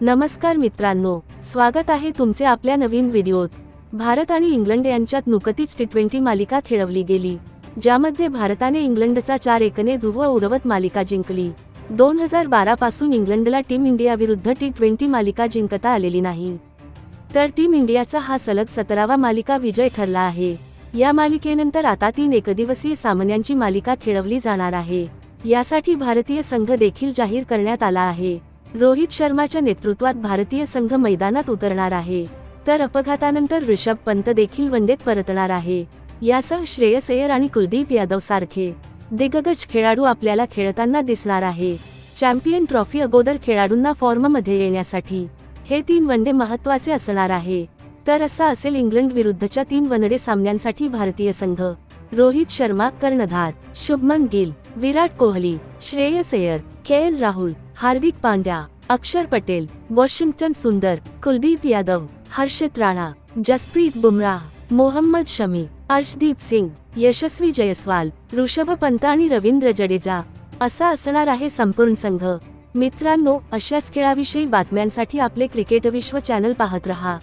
नमस्कार मित्रांनो स्वागत आहे तुमचे आपल्या नवीन व्हिडिओत. भारत आणि इंग्लंड यांच्यात नुकतीच टी ट्वेंटी मालिका खेळवली गेली ज्यामध्ये भारताने इंग्लंडचा चार एकने ध्रुव उडवत मालिका जिंकली. दोन हजार बारा पासून इंग्लंडला टीम इंडिया विरुद्ध टी ट्वेंटी मालिका जिंकता आलेली नाही. तर टीम इंडियाचा हा सलग सतरावा मालिका विजय ठरला आहे. या मालिकेनंतर आता तीन एकदिवसीय सामन्यांची मालिका खेळवली जाणार आहे. यासाठी भारतीय संघ देखील जाहीर करण्यात आला आहे. रोहित शर्माच्या नेतृत्वात भारतीय संघ मैदानात उतरणार आहे. तर अपघातानंतर ऋषभ पंत देखील वनडेत परतणार आहे. यासह श्रेयस अय्यर आणि कुलदीप यादव सारखे दिग्गज खेळाडू आपल्याला खेळताना दिसणार आहे. चॅम्पियन ट्रॉफी अगोदर खेळाडूंना फॉर्ममध्ये येण्यासाठी हे तीन वनडे महत्त्वाचे असणार आहे. तर असा असेल इंग्लंड विरुद्धच्या तीन वनडे सामन्यांसाठी भारतीय संघ. रोहित शर्मा कर्णधार Shubman Gill Virat Kohli Shreyas Iyer K L Rahul Hardik Pandya Axar Patel Washington सुंदर कुलदीप यादव हर्षित राणा जसप्रीत बुमराह मोहम्मद शमी अर्शदीप सिंग यशस्वी जयस्वाल ऋषभ पंत आणि रवींद्र जडेजा असा असणार आहे संपूर्ण संघ. मित्रांनो अशाच खेळाविषयी बातम्यांसाठी आपले क्रिकेट विश्व चॅनल पाहत रहा.